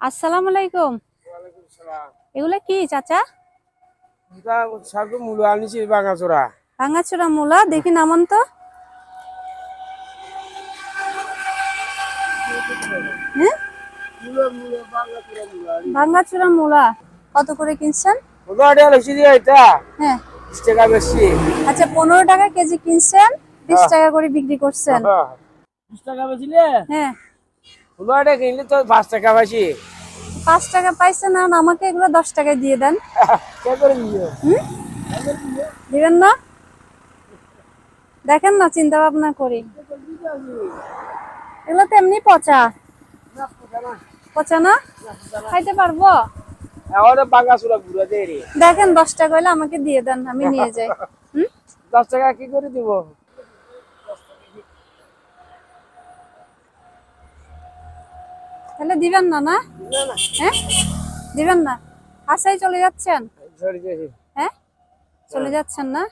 আসসালামু আলাইকুম। এগুলা কি চাচা? মূল আনিছি বাঙাচোরা। ভাঙাচোরা মূলা দেখি নামান তো। হ্যাঁ? ভাঙাচোরা মূলা কত করে কিনছেন? হ্যাঁ। বিশ বেশি। আচ্ছা পনেরো টাকা কেজি কিনছেন বিশ টাকা করে বিক্রি করছেন। বিশ টাকা বেশিলে হ্যাঁ। ওটা কিনলে তো পাঁচ টাকা বেশি। পাঁচ টাকা পাইছেন আর আমাকে এগুলো দশ টাকায় দিয়ে দেন? দিবেন না? দেখেন না চিন্তা ভাবনা করি। এগুলো তো এমনি পচা। পচা না? খাইতে পারব? দেয় দেখেন দশ টাকা হলে আমাকে দিয়ে দেন আমি নিয়ে যাই? দশ টাকা কি করে দিব? তাহলে দিবেন না না? হ্যাঁ? দিবেন না? আসাই চলে যাচ্ছেন? হ্যাঁ? চলে যাচ্ছেন না?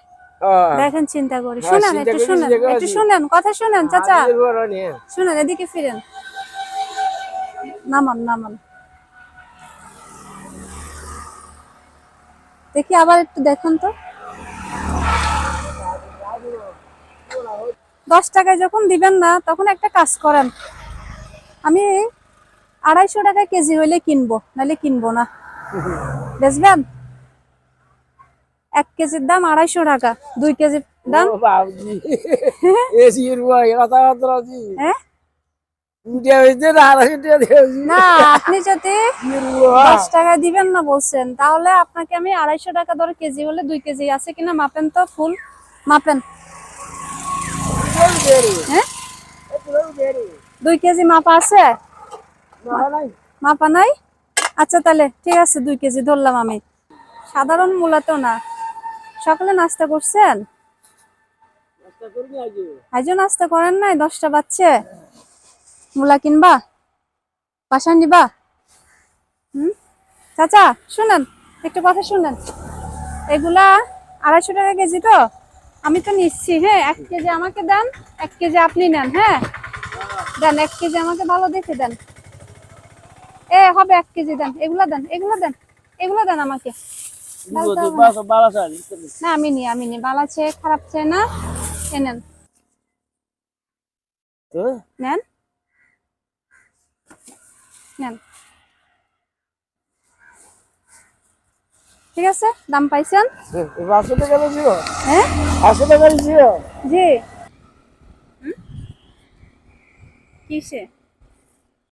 হ্যাঁ। দেখেন চিন্তা করি। হ্যাঁ, শুনেন একটু শুনেন একটু শুনেন কথা শুনেন চাচা। শুনেন এদিকে ফিরেন। নামান নামান। দেখি আবার একটু দেখুন তো। দশ টাকায় যখন দিবেন না তখন একটা কাজ করেন। আমি আড়াইশো টাকা কেজি হইলে কিনবো নাহলে কিনবো না। বেচবেন এক কেজির দাম আড়াইশো টাকা দুই কেজির দাম হ্যাঁ? না আপনি যদি দশ টাকা দিবেন না বলছেন তাহলে আপনাকে আমি আড়াইশো টাকা ধরে কেজি হলে দুই কেজি আছে কিনা মাপেন তো ফুল। মাপেন। হ্যাঁ? দুই কেজি মাপা আছে? মাপা নাই? আচ্ছা তাহলে, ঠিক আছে, দুই কেজি ধরলাম আমি। সাধারণ মূলত না। সকালে নাস্তা করছেন? আজও নাস্তা করেন নাই? দশটা বাচ্চে মূলা কিনবা? বাসায় নিবা? হুম? চাচা, শুনেন, একটু কথা শুনেন। এগুলা আড়াইশো টাকা কেজি তো? আমি তো নিচ্ছি হ্যাঁ এক কেজি আমাকে দেন, এক কেজি আপনি নেন হ্যাঁ? দেন, এক কেজি আমাকে ভালো দেখে দেন। এ হবে এক কেজি দেন। এগুলা দেন এগুলো দেন এগুলো দেন আমাকে। না। আমি নি আমি নি। ভালো আছে খারাপ আছে না এ নেন। নেন। নেন। ঠিক আছে? দাম পাইছেন? পাঁচশো টাকা দিও। হ্যাঁ? পাঁচশো টাকা দিও। জি। কিসে?